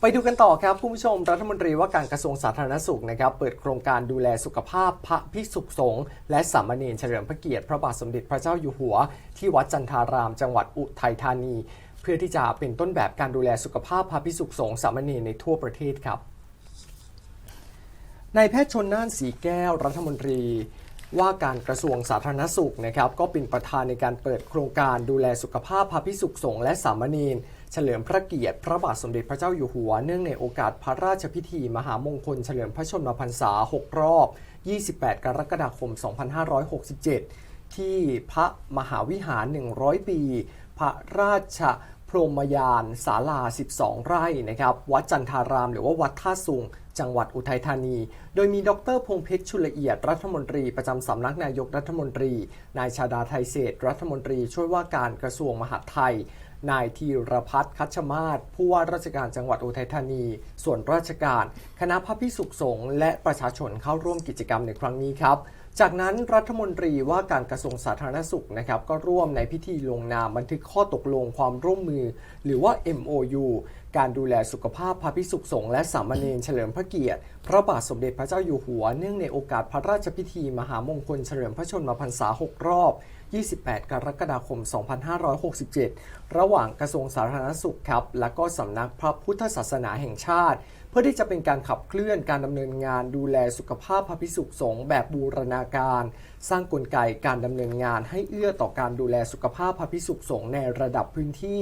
ไปดูกันต่อครับคุณผู้ชมรัฐมนตรีว่าการกระทรวงสาธารณสุขนะครับเปิดโครงการดูแลสุขภาพพระภิกษุสงฆ์และสามเณรเฉลิมพระเกียรติพระบาทสมเด็จพระเจ้าอยู่หัว ที่วัดจันทาราม จังหวัดอุทัยธานี เพื่อที่จะเป็นต้นแบบการดูแลสุขภาพพระภิกษุสงฆ์สามเณรในทั่วประเทศครับนายแพทย์ชนน่านสีแก้วรัฐมนตรีว่าการกระทรวงสาธารณสุขนะครับก็เป็นประธานในการเปิดโครงการดูแลสุขภาพพระภิกษุสงฆ์และสามเณร เฉลิมพระเกียรติพระบาทสมเด็จพระเจ้าอยู่หัว เนื่องในโอกาสพระราชพิธีมหามงคลเฉลิมพระชนมพรรษา 6 รอบ 28 กรกฎาคม 2567 ที่พระมหาวิหาร 100 ปี พระราชพรมยานศาลา 12 ไร่นะครับ วัดจันทาราม หรือว่าวัดท่าสุง จังหวัดอุทัยธานี โดยมีดรพงเพชรชุลละเอียด รัฐมนตรีประจำสำนักนายกรัฐมนตรี นายชาดาไทยเศษรัฐมนตรีช่วยว่าการกระทรวงมหาดไทย นายธีรพัฒน์คัชมาศผู้ว่าราชการจังหวัดอุทัยธานี ส่วนราชการ คณะพระพิสุขสงฆ์และประชาชนเข้าร่วมกิจกรรมในครั้งนี้ครับ จากนั้นรัฐมนตรีว่าการกระทรวงสาธารณสุขนะครับก็ร่วมในพิธีลงนามบันทึกข้อตกลงความร่วมมือ หรือว่า MOU การดูแลสุขภาพพระภิกษุสงฆ์และสามเณรเฉลิมพระเกียรติ พระบาทสมเด็จพระเจ้าอยู่หัวเนื่องในโอกาสพระราชพิธีมหามงคลเฉลิมพระชนมพรรษา 6 รอบ 28 กรกฎาคม 2567 ระหว่างกระทรวงสาธารณสุขครับ และก็สำนักพระพุทธศาสนาแห่งชาติ พื่อที่จะเป็นการขับเคลื่อนการดำเนินงานดูแลสุขภาพพระภิกษุสงฆ์แบบบูรณาการ สร้างกลไกการดำเนินงานให้เอื้อต่อการดูแลสุขภาพพระภิกษุสงฆ์ในระดับพื้นที่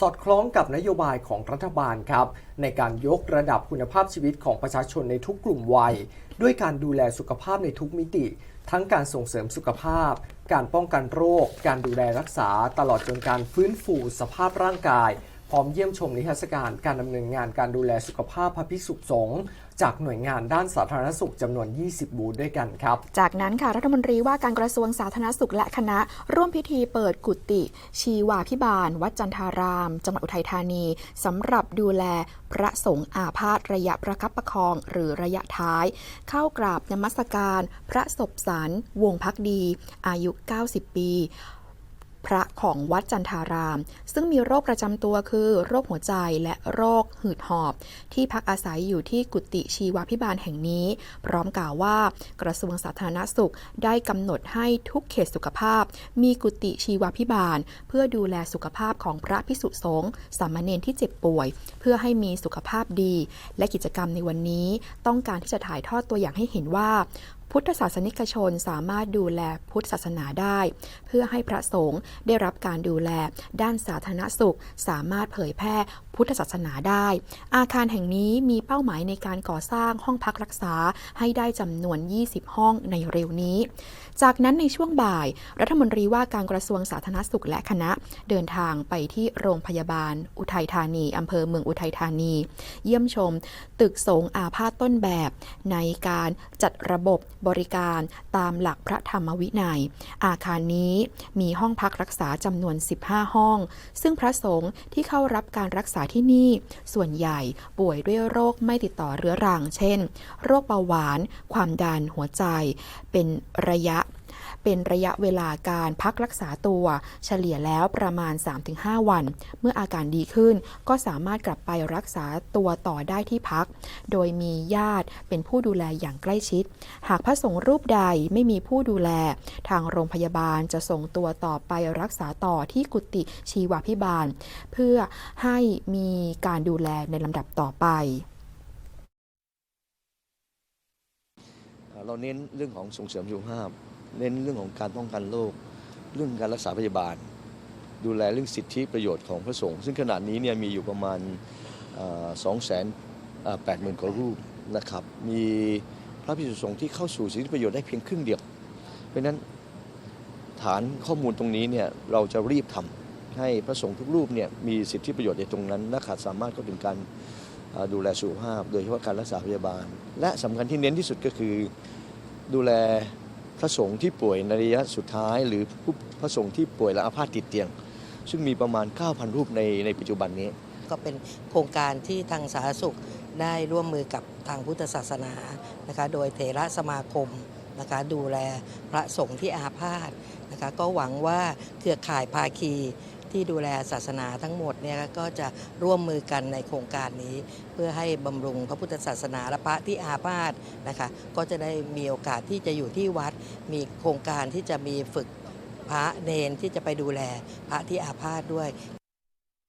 สอดคล้องกับนโยบายของรัฐบาลครับในการยกระดับคุณภาพชีวิตของประชาชนในทุกกลุ่มวัย ด้วยการดูแลสุขภาพในทุกมิติ ทั้งการส่งเสริมสุขภาพ การป้องกันโรค การดูแลรักษา ตลอดจนการฟื้นฟูสภาพร่างกาย ร้อมเยี่ยมชมนิทรรศการการดำเนินงานการดูแลสุขภาพพระภิกษุสงฆ์จากหน่วยงานด้านสาธารณสุขจำนวน 20 บูธด้วยกันครับ จากนั้นค่ะรัฐมนตรีว่าการกระทรวงสาธารณสุขและคณะ ร่วมพิธีเปิดกุฏิชีวาพิบาล วัดจันทาราม จังหวัดอุทัยธานีสำหรับดูแลพระสงฆ์อาพาธระยะประคับประคอง หรือระยะท้าย เข้ากราบนมัสการ พระศพสารวงพักดี อายุ 90 ปี พระของวัดจันทาราม ซึ่งมีโรคประจำตัวคือโรคหัวใจและโรคหืดหอบ ที่พักอาศัยอยู่ที่กุฏิชีวพิบาลแห่งนี้ พร้อมกล่าวว่ากระทรวงสาธารณสุขได้กำหนดให้ทุกเขตสุขภาพ มีกุฏิชีวพิบาล เพื่อดูแลสุขภาพของพระพิสุสงฆ์สามเณรที่เจ็บป่วย เพื่อให้มีสุขภาพดี และกิจกรรมในวันนี้ต้องการที่จะถ่ายทอดตัวอย่างให้เห็นว่า พุทธศาสนิกชนสามารถดูแลพุทธศาสนาได้ เพื่อให้พระสงฆ์ได้รับการดูแล ด้านสาธารณสุข สามารถเผยแพร่พุทธศาสนาได้ อาคารแห่งนี้มีเป้าหมายในการก่อสร้างห้องพักรักษาให้ได้จำนวน 20 ห้องในเร็วนี้ จากนั้นในช่วงบ่าย รัฐมนตรีว่าการกระทรวงสาธารณสุขและคณะ เดินทางไปที่โรงพยาบาล อุทัยธานีอำเภอเมืองอุทัยธานี เยี่ยมชม ตึกสงอาพาธต้นแบบ ในการจัดระบบบริการตามหลักพระธรรมวินัย อาคารนี้มีห้องพักรักษาจำนวน 15 ห้อง ซึ่งพระสงฆ์ที่เข้ารับการรักษาที่นี่ ส่วนใหญ่ป่วยด้วยโรคไม่ติดต่อเรื้อรัง เช่น โรคเบาหวาน ความดันหัวใจ เป็นระยะ เป็นระยะเวลาการพักรักษาตัว เฉลี่ยแล้วประมาณ 3-5 วัน เมื่ออาการดีขึ้นก็สามารถกลับไปรักษาตัวต่อได้ที่พัก โดยมีญาติเป็นผู้ดูแลอย่างใกล้ชิด หากพระสงฆ์รูปใดไม่มีผู้ดูแล ทางโรงพยาบาลจะส่งตัวต่อไปรักษาต่อที่กุฏิชีวพิบาล เพื่อให้มีการดูแลในลำดับต่อไปเราเน้นเรื่องของส่งเสริมสุขภาพ เน้นเรื่องของการป้องกันโรคเรื่องการรักษาพยาบาล ดูแลเรื่องสิทธิประโยชน์ของพระสงฆ์ซึ่งขณะนี้เนี่ยมีอยู่ประมาณสองแสนแปดหมื่นกว่ารูปนะครับมีพระภิกษุสงฆ์ที่เข้าสู่สิทธิประโยชน์ได้เพียงครึ่งเดียว เพราะฉะนั้นฐานข้อมูลตรงนี้เนี่ยเราจะรีบทำให้พระสงฆ์ทุกรูปเนี่ยมีสิทธิประโยชน์ในตรงนั้นและขาดสามารถเข้าถึงการดูแลสุขภาพ โดยเฉพาะการรักษาพยาบาล และสำคัญที่เน้นที่สุดก็คือดูแล พระสงฆ์ที่ป่วยในระยะสุดท้าย หรือผู้พระสงฆ์ที่ป่วยและอาพาธติดเตียง ซึ่งมีประมาณ 9,000 รูปในในปัจจุบันนี้ ก็เป็นโครงการที่ทางสาธารณสุขได้ร่วมมือกับทางพุทธศาสนานะคะโดยเถระสมาคมนะคะดูแลพระสงฆ์ที่อาพาธนะคะก็หวังว่าเครือข่ายภาคี ที่ดูแลศาสนาทั้งหมดเนี่ยก็จะร่วมมือกันในโครงการนี้ เพื่อให้บำรุงพระพุทธศาสนาและพระที่อาพาธนะคะก็จะได้มีโอกาสที่จะอยู่ที่วัด มีโครงการที่จะมีฝึกพระเนนที่จะไปดูแลพระที่อาพาธด้วย